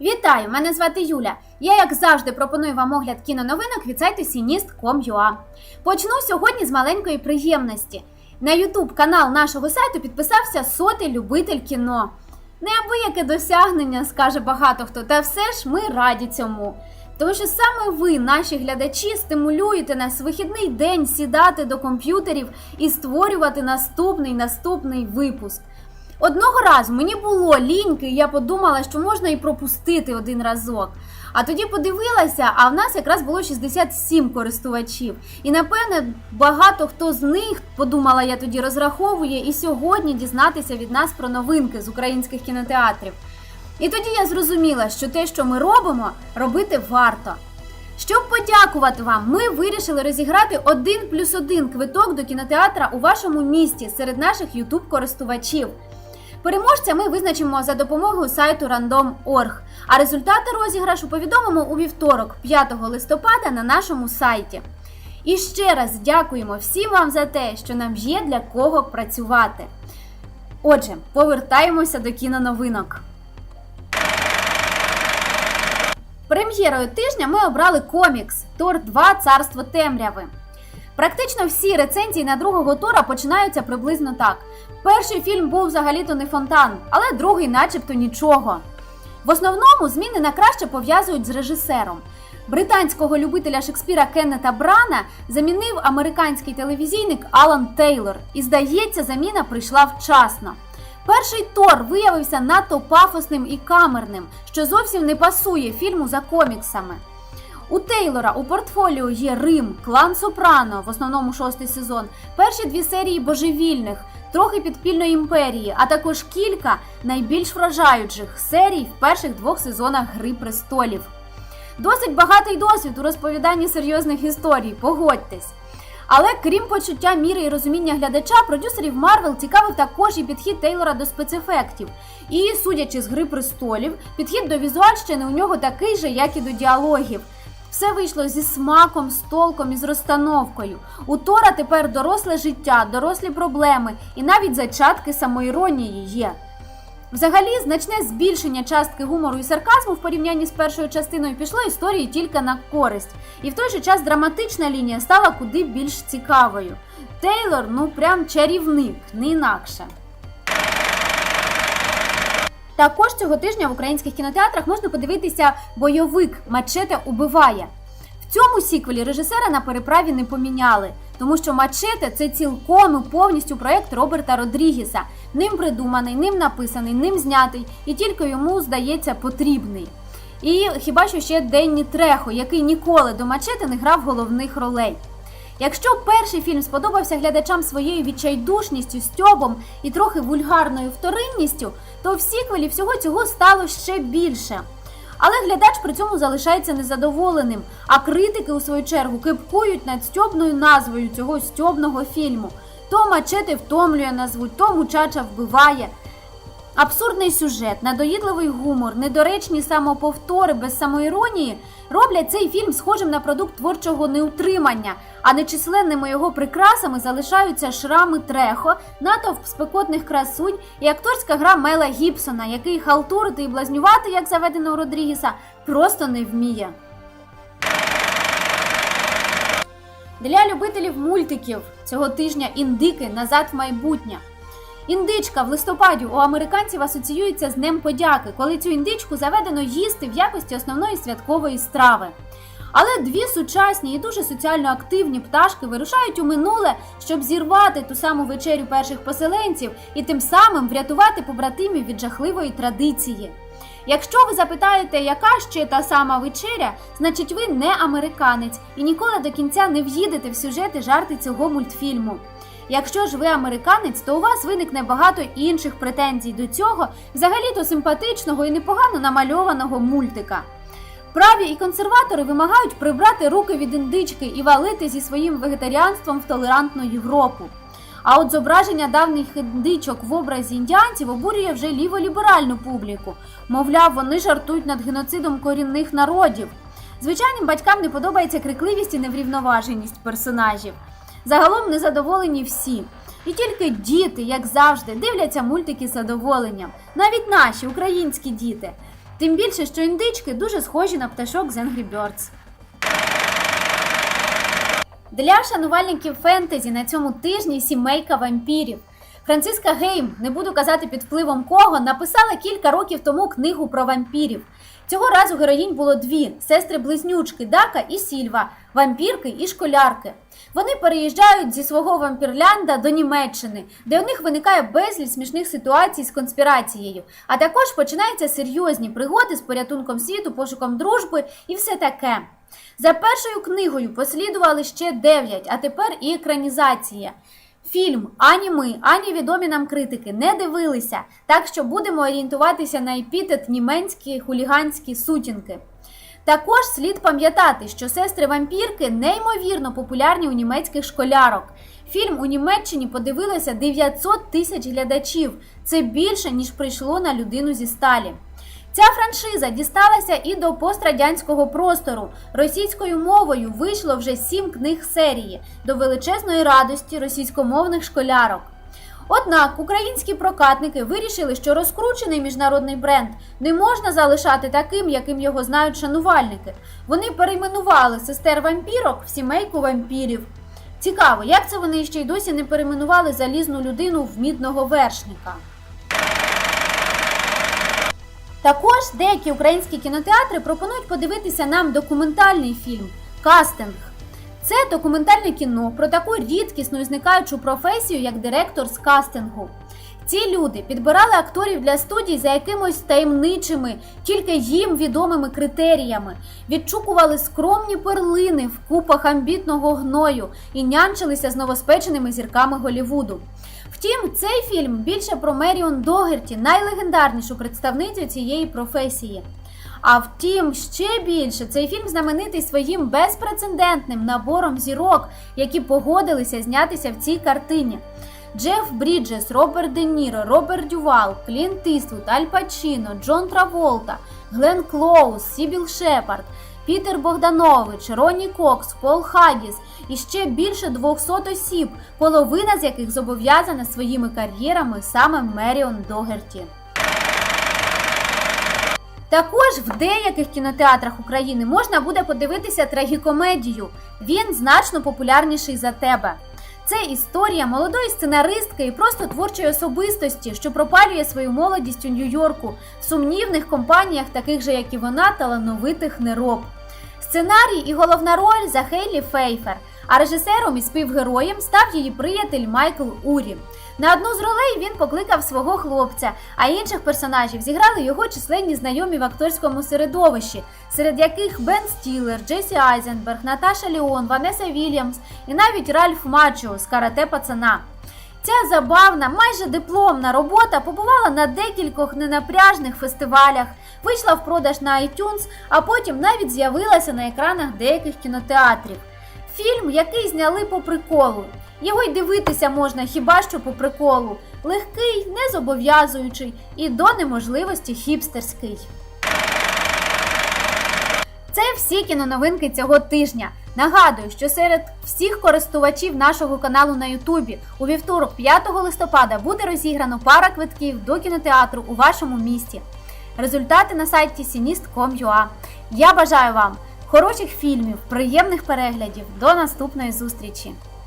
Вітаю! Мене звати Юля. Я, як завжди, пропоную вам огляд кіноновинок від сайту Sinist.com.ua. Почну сьогодні з маленької приємності. На YouTube канал нашого сайту підписався сотий любитель кіно. Неабияке досягнення, скаже багато хто, та все ж ми раді цьому. Тому що саме ви, наші глядачі, стимулюєте нас вихідний день сідати до комп'ютерів і створювати наступний наступний випуск. Одного разу мені було ліньки, і я подумала, що можна і пропустити один разок. А тоді подивилася, а в нас якраз було 67 користувачів. І напевне багато хто з них, подумала я тоді, розраховує і сьогодні дізнатися від нас про новинки з українських кінотеатрів. І тоді я зрозуміла, що те, що ми робимо, робити варто. Щоб подякувати вам, ми вирішили розіграти один плюс один квиток до кінотеатра у вашому місті серед наших youtube користувачів. Переможця ми визначимо за допомогою сайту random.org, а результати розіграшу повідомимо у вівторок, 5 листопада, на нашому сайті. І ще раз дякуємо всім вам за те, що нам є для кого працювати. Отже, повертаємося до кіноновинок. Прем'єрою тижня ми обрали комікс Тор 2 Царство темряви. Практично всі рецензії на другого Тора починаються приблизно так. Перший фільм був взагалі-то не фонтан, але другий, начебто, нічого. В основному зміни на краще пов'язують з режисером. Британського любителя Шекспіра Кеннета Брана замінив американський телевізійник Алан Тейлор, і здається, заміна прийшла вчасно. Перший Тор виявився надто пафосним і камерним, що зовсім не пасує фільму за коміксами. У Тейлора у портфоліо є Рим, Клан Сопрано, в основному шостий сезон, перші дві серії божевільних, трохи підпільної імперії, а також кілька найбільш вражаючих серій в перших двох сезонах Гри престолів. Досить багатий досвід у розповіданні серйозних історій, погодьтесь. Але крім почуття міри і розуміння глядача, продюсерів Марвел цікавив також і підхід Тейлора до спецефектів. І, судячи з гри престолів, підхід до візуальщини у нього такий же, як і до діалогів. Все вийшло зі смаком, з толком і з розстановкою. У Тора тепер доросле життя, дорослі проблеми і навіть зачатки самоіронії є. Взагалі, значне збільшення частки гумору і сарказму в порівнянні з першою частиною пішло історії тільки на користь. І в той же час драматична лінія стала куди більш цікавою. Тейлор, ну прям чарівник, не інакше. Також цього тижня в українських кінотеатрах можна подивитися бойовик Мачете убиває. В цьому сіквелі режисера на переправі не поміняли, тому що Мачете це цілком і повністю проект Роберта Родрігіса. Ним придуманий, ним написаний, ним знятий і тільки йому здається потрібний. І хіба що ще Денні Трехо, який ніколи до Мачете не грав головних ролей. Якщо перший фільм сподобався глядачам своєю відчайдушністю, стьобом і трохи вульгарною вторинністю, то в сіквелі всього цього стало ще більше. Але глядач при цьому залишається незадоволеним, а критики, у свою чергу, кипкують над стьобною назвою цього стьобного фільму. То мачети втомлює назву, то мучача вбиває. Абсурдний сюжет, надоїдливий гумор, недоречні самоповтори без самоіронії роблять цей фільм схожим на продукт творчого неутримання, а нечисленними його прикрасами залишаються шрами трехо, натовп спекотних красунь і акторська гра Мела Гібсона, який халтурити і блазнювати, як заведено у Родрігіса, просто не вміє. Для любителів мультиків цього тижня індики назад в майбутнє. Індичка в листопаді у американців асоціюється з Днем подяки, коли цю індичку заведено їсти в якості основної святкової страви. Але дві сучасні і дуже соціально активні пташки вирушають у минуле, щоб зірвати ту саму вечерю перших поселенців і тим самим врятувати побратимів від жахливої традиції. Якщо ви запитаєте, яка ще та сама вечеря, значить ви не американець і ніколи до кінця не в'їдете в сюжети жарти цього мультфільму. Якщо ж ви американець, то у вас виникне багато інших претензій до цього взагалі-то симпатичного і непогано намальованого мультика. Праві і консерватори вимагають прибрати руки від індички і валити зі своїм вегетаріанством в толерантну Європу. А от зображення давніх індичок в образі індіанців обурює вже ліволіберальну публіку. Мовляв, вони жартують над геноцидом корінних народів. Звичайним батькам не подобається крикливість і неврівноваженість персонажів. Загалом незадоволені всі. І тільки діти, як завжди, дивляться мультики з задоволенням. Навіть наші українські діти. Тим більше, що індички дуже схожі на пташок з Angry Birds. Для шанувальників фентезі на цьому тижні сімейка вампірів. Франциска Гейм, не буду казати під впливом кого, написала кілька років тому книгу про вампірів. Цього разу героїнь було дві сестри-близнючки Дака і Сільва, вампірки і школярки. Вони переїжджають зі свого вампірлянда до Німеччини, де у них виникає безліч смішних ситуацій з конспірацією. А також починаються серйозні пригоди з порятунком світу, пошуком дружби і все таке. За першою книгою послідували ще дев'ять, а тепер і екранізація. Фільм ані ми, ані відомі нам критики не дивилися, так що будемо орієнтуватися на епітет німецькі хуліганські сутінки. Також слід пам'ятати, що сестри вампірки неймовірно популярні у німецьких школярок. Фільм у Німеччині подивилося 900 тисяч глядачів. Це більше ніж прийшло на людину зі сталі. Ця франшиза дісталася і до пострадянського простору. Російською мовою вийшло вже сім книг серії до величезної радості російськомовних школярок. Однак українські прокатники вирішили, що розкручений міжнародний бренд не можна залишати таким, яким його знають шанувальники. Вони перейменували сестер вампірок в сімейку вампірів. Цікаво, як це вони ще й досі не перейменували залізну людину в мідного вершника. Також деякі українські кінотеатри пропонують подивитися нам документальний фільм Кастинг. Це документальне кіно про таку рідкісну і зникаючу професію, як директор з кастингу. Ці люди підбирали акторів для студій за якимось таємничими, тільки їм відомими критеріями, відшукували скромні перлини в купах амбітного гною і нянчилися з новоспеченими зірками Голівуду. Втім, цей фільм більше про Меріон Догерті, найлегендарнішу представницю цієї професії. А втім, ще більше цей фільм знаменитий своїм безпрецедентним набором зірок, які погодилися знятися в цій картині. Джеф Бріджес, Роберт Де Ніро, Роберт Дювал, Клінт Іствуд, Аль Пачіно, Джон Траволта, Глен Клоуз, Сібіл Шепард, Пітер Богданович, Ронні Кокс, Пол Хагіс і ще більше 200 осіб, половина з яких зобов'язана своїми кар'єрами саме Меріон Догерті. Також в деяких кінотеатрах України можна буде подивитися трагікомедію. Він значно популярніший за тебе. Це історія молодої сценаристки і просто творчої особистості, що пропалює свою молодість у Нью-Йорку в сумнівних компаніях, таких же як і вона, талановитих нероб. Сценарій і головна роль за Хейлі Фейфер, а режисером і співгероєм став її приятель Майкл Урі. На одну з ролей він покликав свого хлопця, а інших персонажів зіграли його численні знайомі в акторському середовищі, серед яких Бен Стілер, Джесі Айзенберг, Наташа Ліон, Ванеса Вільямс і навіть Ральф Мачо з карате пацана. Ця забавна, майже дипломна робота побувала на декількох ненапряжних фестивалях, вийшла в продаж на iTunes, а потім навіть з'явилася на екранах деяких кінотеатрів. Фільм, який зняли по приколу. Його й дивитися можна хіба що по приколу. Легкий, не зобов'язуючий і до неможливості хіпстерський. Це всі кіноновинки цього тижня. Нагадую, що серед всіх користувачів нашого каналу на Ютубі у вівторок, 5 листопада, буде розіграно пара квитків до кінотеатру у вашому місті. Результати на сайті sinist.com.ua. Я бажаю вам хороших фільмів, приємних переглядів. До наступної зустрічі!